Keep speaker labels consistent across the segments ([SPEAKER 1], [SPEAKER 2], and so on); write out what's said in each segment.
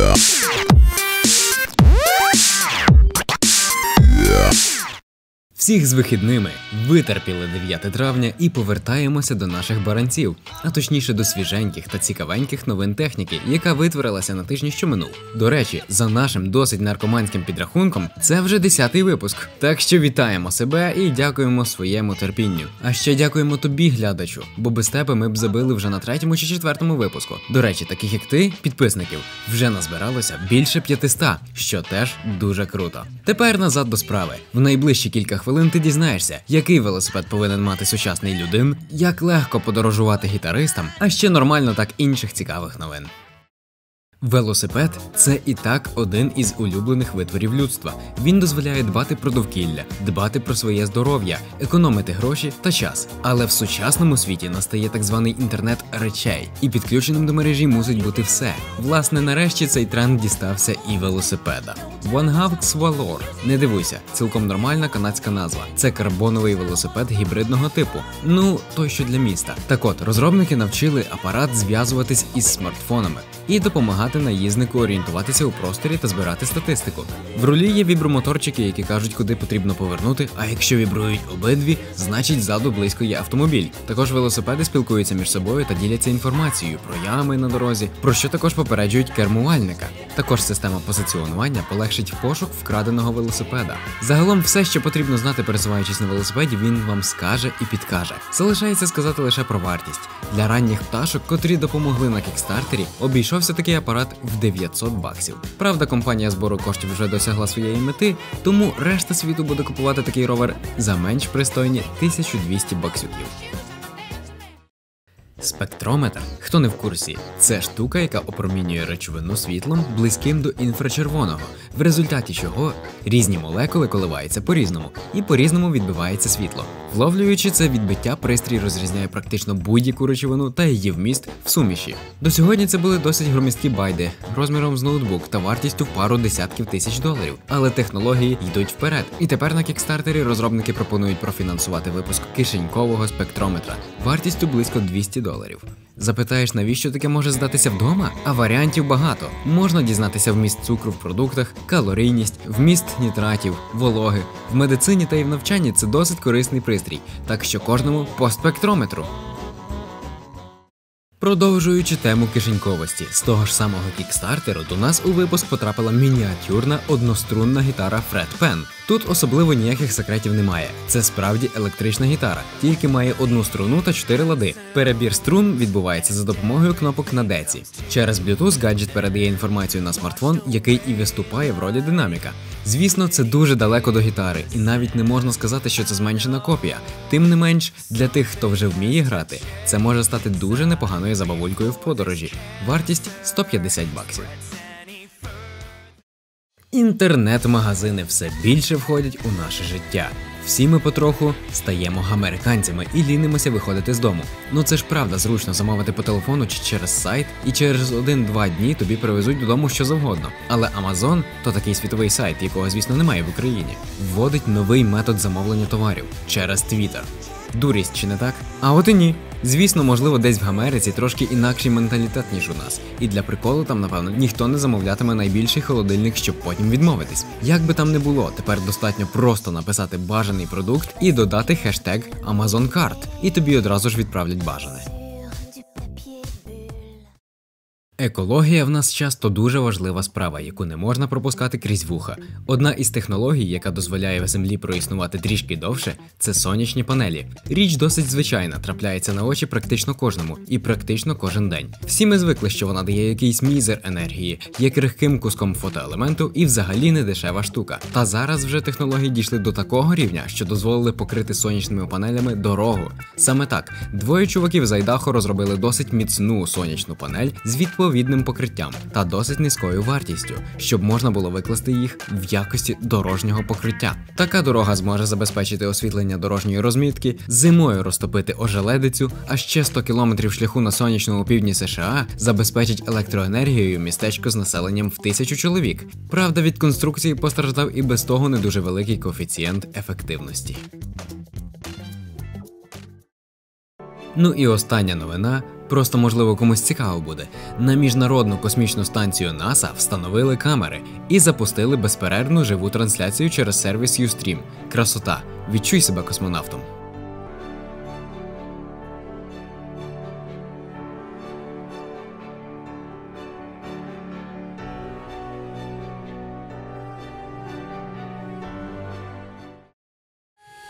[SPEAKER 1] Culture. Всіх з вихідними витерпіли 9 травня і повертаємося до наших баранців, а точніше до свіженьких та цікавеньких новин техніки, яка витворилася на тижні, що минув. До речі, за нашим досить наркоманським підрахунком, це вже 10-й випуск. Так що вітаємо себе і дякуємо своєму терпінню. А ще дякуємо тобі, глядачу, бо без тебе ми б забили вже на третьому чи четвертому випуску. До речі, таких як ти, підписників, вже назбиралося більше 500, що теж дуже круто. Тепер назад до справи. В найближчі кілька хвилин хвилин ти дізнаєшся, який велосипед повинен мати сучасний людин, як легко подорожувати гітаристам, а ще нормально так інших цікавих новин. Велосипед це і так один із улюблених витворів людства. Він дозволяє дбати про довкілля, дбати про своє здоров'я, економити гроші та час. Але в сучасному світі настає так званий інтернет речей, і підключеним до мережі мусить бути все. Власне, нарешті цей тренд дістався і велосипеда. OneHawks Valor. Не дивуйся, цілком нормальна канадська назва. Це карбоновий велосипед гібридного типу. Ну той, що для міста. Так от розробники навчили апарат зв'язуватись із смартфонами і допомагати наїзнику орієнтуватися у просторі та збирати статистику. В рулі є вібромоторчики, які кажуть, куди потрібно повернути. А якщо вібрують обидві, значить ззаду близько є автомобіль. Також велосипеди спілкуються між собою та діляться інформацією про ями на дорозі, про що також попереджують кермувальника. Також система позиціонування полегшить пошук вкраденого велосипеда. Загалом, все, що потрібно знати, пересуваючись на велосипеді, він вам скаже і підкаже. Залишається сказати лише про вартість для ранніх пташок, котрі допомогли на кікстартері. Обійшовся такий апарат в 900 баксів. Правда, компанія збору коштів вже досягла своєї мети, тому решта світу буде купувати такий ровер за менш пристойні 1200 баксюків. Спектрометр, хто не в курсі, це штука, яка опромінює речовину світлом близьким до інфрачервоного, в результаті чого різні молекули коливаються по-різному і по-різному відбивається світло. Вловлюючи це відбиття, пристрій розрізняє практично будь-яку речовину та її вміст в суміші. До сьогодні це були досить громісткі байди розміром з ноутбук та вартістю в пару десятків тисяч доларів. Але технології йдуть вперед. І тепер на кікстартері розробники пропонують профінансувати випуск кишенькового спектрометра вартістю близько 200 доларів. Запитаєш, навіщо таке може здатися вдома? А варіантів багато. Можна дізнатися вміст цукру в продуктах, калорійність, вміст нітратів, вологи. В медицині та й в навчанні це досить корисний пристрій, так що кожному по спектрометру. Продовжуючи тему кишеньковості, з того ж самого кікстартеру до нас у випуск потрапила мініатюрна однострунна гітара Fred Pen. Тут особливо ніяких секретів немає. Це справді електрична гітара, тільки має одну струну та чотири лади. Перебір струн відбувається за допомогою кнопок на деці. Через Bluetooth гаджет передає інформацію на смартфон, який і виступає в ролі динаміка. Звісно, це дуже далеко до гітари, і навіть не можна сказати, що це зменшена копія. Тим не менш, для тих, хто вже вміє грати, це може стати дуже непоганою забавулькою в подорожі. Вартість 150 баксів. Інтернет-магазини все більше входять у наше життя. Всі ми потроху стаємо американцями і лінимося виходити з дому. Ну це ж правда, зручно замовити по телефону чи через сайт, і через один-два дні тобі привезуть додому що завгодно. Але Amazon то такий світовий сайт, якого, звісно, немає в Україні, вводить новий метод замовлення товарів через Twitter. Дурість чи не так? А от і ні. Звісно, можливо, десь в Америці трошки інакший менталітет, ніж у нас. І для приколу там, напевно, ніхто не замовлятиме найбільший холодильник, щоб потім відмовитись. Як би там не було, тепер достатньо просто написати бажаний продукт і додати хештег AmazonCart, і тобі одразу ж відправлять бажане. Екологія в нас часто дуже важлива справа, яку не можна пропускати крізь вуха. Одна із технологій, яка дозволяє землі проіснувати трішки довше, це сонячні панелі. Річ досить звичайна, трапляється на очі практично кожному і практично кожен день. Всі ми звикли, що вона дає якийсь мізер енергії, є крихким куском фотоелементу і взагалі не дешева штука. Та зараз вже технології дійшли до такого рівня, що дозволили покрити сонячними панелями дорогу. Саме так, двоє чуваків з Айдахо розробили досить міцну сонячну панель з відповідь відповідним покриттям та досить низькою вартістю, щоб можна було викласти їх в якості дорожнього покриття. Така дорога зможе забезпечити освітлення дорожньої розмітки, зимою розтопити ожеледицю, а ще 100 кілометрів шляху на сонячному півдні США забезпечить електроенергією містечко з населенням в тисячу чоловік. Правда, від конструкції постраждав і без того не дуже великий коефіцієнт ефективності. Ну і остання новина Просто можливо комусь цікаво буде. На міжнародну космічну станцію НАСА встановили камери і запустили безперервну живу трансляцію через сервіс Ustream. Красота! Відчуй себе космонавтом.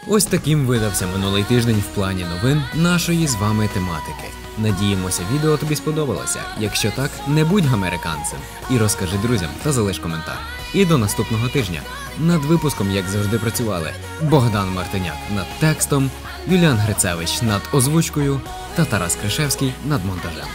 [SPEAKER 1] Ось таким видався минулий тиждень в плані новин нашої з вами тематики. Надіємося, відео тобі сподобалося. Якщо так, не будь американцем і розкажи друзям та залиш коментар. І до наступного тижня. Над випуском, як завжди, працювали Богдан Мартиняк над текстом, Юліан Грицевич над озвучкою та Тарас Кришевський над монтажем.